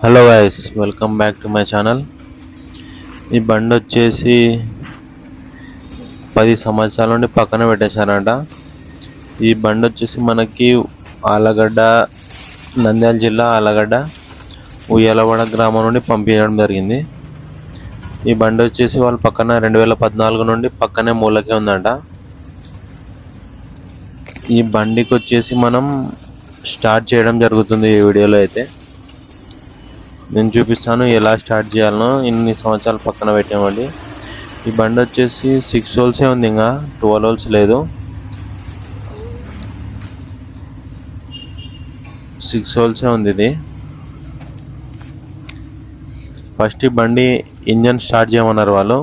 Hello guys welcome back to my channel ఈ బండి వచ్చేసి పది సంవత్సరాల నుండి పక్కన పెట్టేశారంట. ఈ బండి వచ్చేసి మనకి ఆలగడ్డ నంద్యాల జిల్లా ఆలగడ్డ ఉయ్యాలవాడ గ్రామం నుండి పంపించడం జరిగింది. ఈ బండి వచ్చేసి వాళ్ళ పక్కన రెండు వేల పద్నాలుగు నుండి పక్కనే మూలకే ఉందంట. ఈ బండికి వచ్చేసి మనం స్టార్ట్ చేయడం జరుగుతుంది ఈ వీడియోలో అయితే. నేను చూపిస్తాను ఎలా స్టార్ట్ చేయాలనో. ఇన్ని సంవత్సరాలు పక్కన పెట్టామండి ఈ బండి వచ్చేసి సిక్స్ హోల్సే ఉంది ఇంకా. ట్వెల్వ్ హోల్స్ లేదు. సిక్స్ హోల్సే ఉంది ఇది. ఫస్ట్ ఈ బండి ఇంజన్ స్టార్ట్ చేయమన్నారు వాళ్ళు.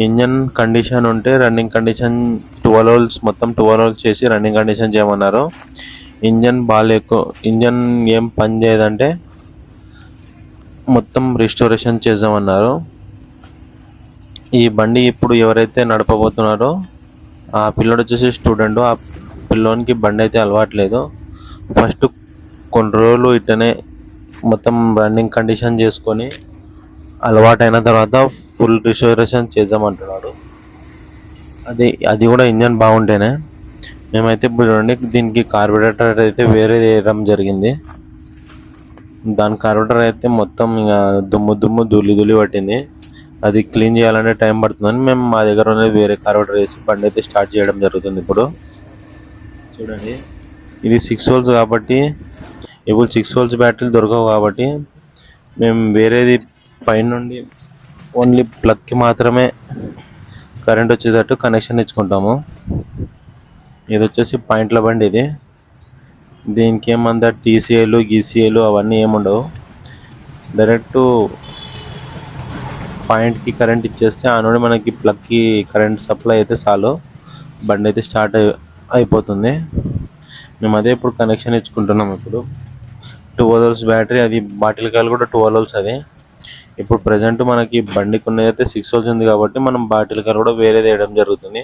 ఇంజన్ కండిషన్ ఉంటే రన్నింగ్ కండిషన్ ట్వెల్వ్ హోల్స్ మొత్తం ట్వెల్వ్ హోల్స్ చేసి రన్నింగ్ కండిషన్ చేయమన్నారు. ఇంజన్ బాగాలేకు ఇంజన్ ఏం పని చేయదంటే మొత్తం రిస్టోరేషన్ చేద్దామన్నారు. ఈ బండి ఇప్పుడు ఎవరైతే నడపబోతున్నారో ఆ పిల్లోడు వచ్చేసి స్టూడెంట్ ఆ పిల్లోనికి బండి అయితే అలవాట్లేదు. ఫస్ట్ కొన్ని రోజులు ఇట్టనే మొత్తం రన్నింగ్ కండిషన్ చేసుకొని అలవాటైన తర్వాత ఫుల్ రిస్టోరేషన్ చేద్దామంటున్నాడు. అది అది కూడా ఇంజన్ బాగుంటేనే. మేమైతే ఇప్పుడు చూడండి దీనికి కార్బొరేటర్ అయితే వేరే వేయడం జరిగింది. దాని కార్బొరేటర్ అయితే మొత్తం ఇక దుమ్ము దుమ్ము ధూళి ధూళి పట్టింది. అది క్లీన్ చేయాలంటే టైం పడుతుందని మేము మా దగ్గర ఉన్నది వేరే కార్బొరేటర్ వేసి బండి అయితే స్టార్ట్ చేయడం జరుగుతుంది ఇప్పుడు. చూడండి. ఇది సిక్స్ హోల్స్ కాబట్టి ఇప్పుడు సిక్స్ హోల్స్ బ్యాటరీలు దొరకవు కాబట్టి మేము వేరేది పైన నుండి ఓన్లీ ప్లగ్కి మాత్రమే కరెంట్ వచ్చేటట్టు కనెక్షన్ ఇచ్చుకుంటాము ఇది వచ్చేసి పాయింట్ల బండి ఇది. దీనికి ఏమంత టీసీఏలు గీసీఏలు అవన్నీ ఏముండవు. డైరెక్ట్ పాయింట్కి కరెంట్ ఇచ్చేస్తే ఆ నుండి మనకి ప్లగ్కి కరెంట్ సప్లై అయితే చాలు. బండి అయితే స్టార్ట్ అయిపోతుంది. మేము అదే ఇప్పుడు కనెక్షన్ ఇచ్చుకుంటున్నాం ఇప్పుడు. టూ వోల్స్ బ్యాటరీ అది బాటిల్ కాయలు కూడా టూ వోల్స్ అది. ఇప్పుడు ప్రజెంట్ మనకి బండికి ఉన్నది అయితే సిక్స్ హోల్స్ ఉంది కాబట్టి మనం బాటిల్ కాయలు కూడా వేరేది వేయడం జరుగుతుంది.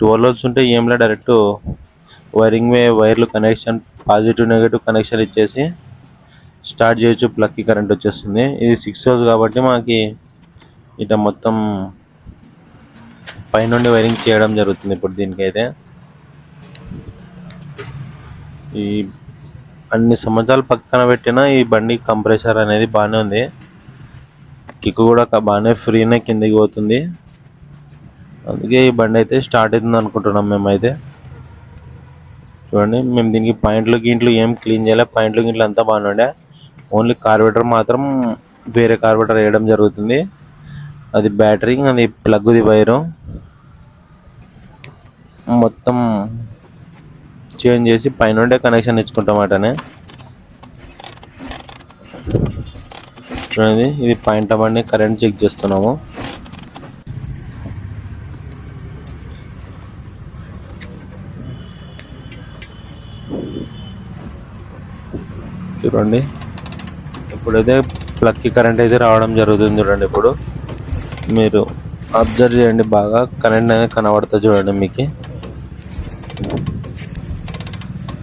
ట్వెల్వ్ హోల్స్ ఉంటే ఏంలా డైరెక్ట్ వైరింగ్ వే వైర్లు కనెక్షన్ పాజిటివ్ నెగటివ్ కనెక్షన్ ఇచ్చేసి స్టార్ట్ చేయొచ్చు. ప్లక్కి కరెంట్ వచ్చేస్తుంది. ఇది సిక్స్ హోల్స్ కాబట్టి మనకి ఇట మొత్తం పైనుండి వైరింగ్ చేయడం జరుగుతుంది ఇప్పుడు దీనికైతే. ఈ అన్ని సంవత్సరాలు పక్కన పెట్టిన ఈ బండి కంప్రెసర్ అనేది బాగానే ఉంది. కిక్ కూడా బాగానే ఫ్రీనే కిందికి పోతుంది. అందుకే ఈ బండి అయితే స్టార్ట్ అవుతుంది అనుకుంటున్నాం మేమైతే. చూడండి. మేము దీనికి పాయింట్లు గింట్లు ఏం క్లీన్ చేయలే? పాయింట్లు గింట్లు అంతా బాగానే ఉండే. ఓన్లీ కార్బొరేటర్ మాత్రం వేరే కార్బొరేటర్ వేయడం జరుగుతుంది. అది బ్యాటరీ అది ప్లగ్ది వైరు. మొత్తం చేంజ్ చేసి పైనుండే కనెక్షన్ ఇచ్చుకుంటామటనే చూడండి ఇది పాయింట్ అవ్వండి కరెంట్ చెక్ చేస్తున్నాము. చూడండి. ఇప్పుడైతే ప్లగ్కి కరెంట్ అయితే రావడం జరుగుతుంది చూడండి ఇప్పుడు. మీరు అబ్జర్వ్ చేయండి బాగా. కరెంట్ అనేది కనబడుతుంది చూడండి మీకు.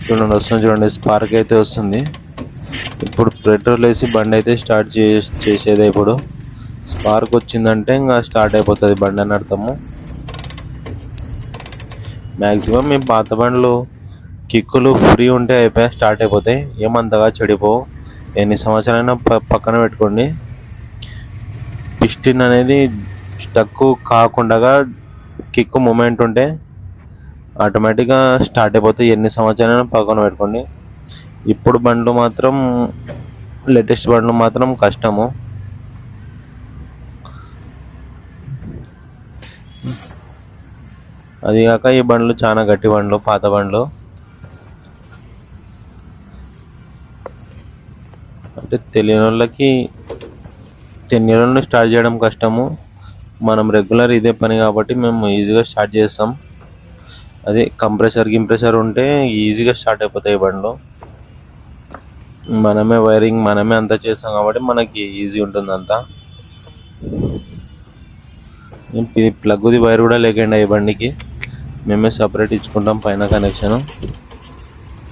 చూడండి వస్తుంది చూడండి. స్పార్క్ అయితే వస్తుంది. ఇప్పుడు పెట్రోల్ వేసి బండి అయితే స్టార్ట్ చే చేసేదే ఇప్పుడు. స్పార్క్ వచ్చిందంటే ఇంకా స్టార్ట్ అయిపోతుంది బండి అని అర్థము. మ్యాక్సిమం మీ పాత బండ్లు కిక్కులు ఫ్రీ ఉంటే అయిపోయి స్టార్ట్ అయిపోతాయి. ఏమంతగా చెడిపోవు. ఎన్ని సంవత్సరాలైనా పక్కన పెట్టుకోండి. పిస్టిన్ అనేది స్టక్ కాకుండా కిక్ మూమెంట్ ఉంటే ఆటోమేటిక్గా స్టార్ట్ అయిపోతాయి. ఎన్ని సంవత్సరాలైనా పక్కన పెట్టుకోండి. ఇప్పుడు బండ్లు మాత్రం లేటెస్ట్ బండ్లు మాత్రం కష్టము. అది కాక ఈ బండ్లు చాలా గట్టి బండ్లు పాత బండ్లు. అంటే తెలియని వాళ్ళకి తెలియని వాళ్ళని స్టార్ట్ చేయడం కష్టము. మనం రెగ్యులర్ ఇదే పని కాబట్టి మేము ఈజీగా స్టార్ట్ చేస్తాం. అదే కంప్రెసర్ గింప్రెసర్ ఉంటే ఈజీగా స్టార్ట్ అయిపోతాయి ఈ బండ్లు. మనమే వైరింగ్ మనమే అంతా చేస్తాం కాబట్టి మనకి ఈజీ ఉంటుంది అంతా. ఇది ప్లగ్ది వైర్ కూడా లేకండి ఈ బండికి మేమే సపరేట్ ఇచ్చుకుంటాం పైన కనెక్షన్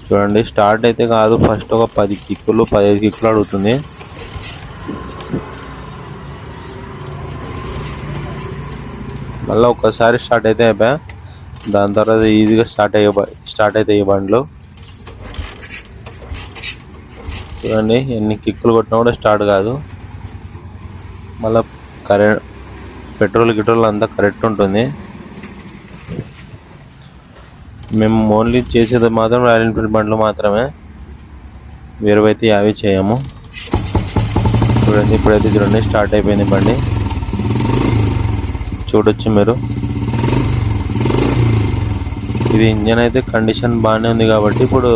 చూడండి స్టార్ట్ అయితే కాదు ఫస్ట్ ఒక పది కిక్కులు పదిహేను కిక్కులు అడుగుతుంది. మళ్ళీ ఒక్కసారి స్టార్ట్ అయితే అయిపోయా. దాని తర్వాత ఈజీగా స్టార్ట్ అయ్యే స్టార్ట్ అయితే ఈ బండ్లు. చూడండి ఎన్ని కిక్కులు కొట్టినా కూడా స్టార్ట్ కాదు. మళ్ళీ కరెంట్ పెట్రోల్ గిట్రోల్ అంతా కరెక్ట్ ఉంటుంది. మేము ఓన్లీ చేసేది మాత్రం రాయల్ ఎన్ఫీల్డ్ బండ్లు మాత్రమే. వేరువైతే అవి చేయము. చూడండి ఇప్పుడైతే చూడండి స్టార్ట్ అయిపోయింది బండి. చూడొచ్చు మీరు. ఇది ఇంజన్ అయితే కండిషన్ బాగానే ఉంది కాబట్టి ఇప్పుడు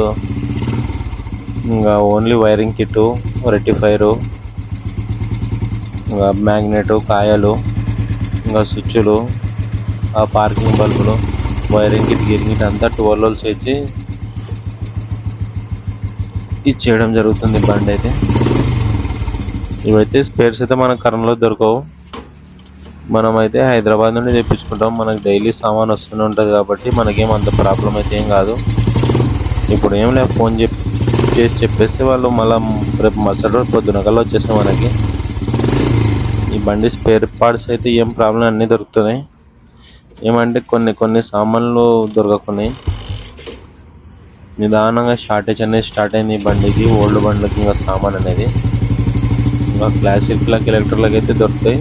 ఇంకా ఓన్లీ వైరింగ్ కిట్టు రెక్టిఫైరు ఇంకా మ్యాగ్నెట్ కాయలు ఇంకా స్విచ్లు ఆ పార్కింగ్ బల్బులు. వైరింగ్ కిట్ గిరింగ్ కిట్ అంతా టువల్ హోల్స్ ఇచ్చి ఇచ్చేయడం జరుగుతుంది బండి అయితే ఇవైతే స్పేర్స్ అయితే మన కరంలో దొరకవు మనమైతే హైదరాబాద్ నుండి తెప్పించుకుంటాం మనకు డైలీ సామాన్ వస్తూనే ఉంటుంది కాబట్టి మనకేం అంత ప్రాబ్లం అయితే ఏం కాదు ఇప్పుడు ఏం లేదు ఫోన్ చెప్ చేసి చెప్పేస్తే వాళ్ళు మళ్ళీ రేపు మరుసటి రోజు పొద్దున కల్లా వచ్చేస్తాం మనకి ఈ బండి స్పేర్ పార్ట్స్ అయితే ఏం ప్రాబ్లం అన్నీ దొరుకుతున్నాయి ఏమంటే కొన్ని కొన్ని సామాన్లు దొరకకున్నాయి. నిదానంగా షార్టేజ్ అనేది స్టార్ట్ అయింది ఈ బండికి ఓల్డ్ బండ్లకి ఇంకా సామాన్ అనేది. ఇంకా క్లాసిక్లకి ఎలక్ట్రిక్లకి అయితే దొరుకుతాయి.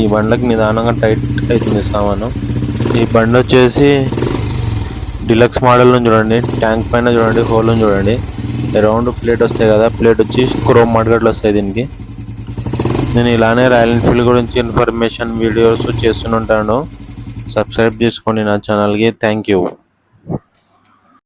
ఈ బండ్లకి నిదానంగా టైట్ అవుతుంది సామాను. ఈ బండి వచ్చేసి డిలక్స్ మోడల్ చూడండి ట్యాంక్ పైన చూడండి హోల్ చూడండి. రౌండ్ ప్లేట్ వస్తాయి కదా ప్లేట్ వచ్చి క్రోమ్ మడగట్లు వస్తాయి దీనికి. నేను ఇలానే రాయల్ ఎన్ఫీల్డ్ గురించి ఇన్ఫర్మేషన్ వీడియోస్ చేస్తుంటాను. సబ్స్క్రైబ్ చేసుకోండి నా ఛానల్కి. Thank you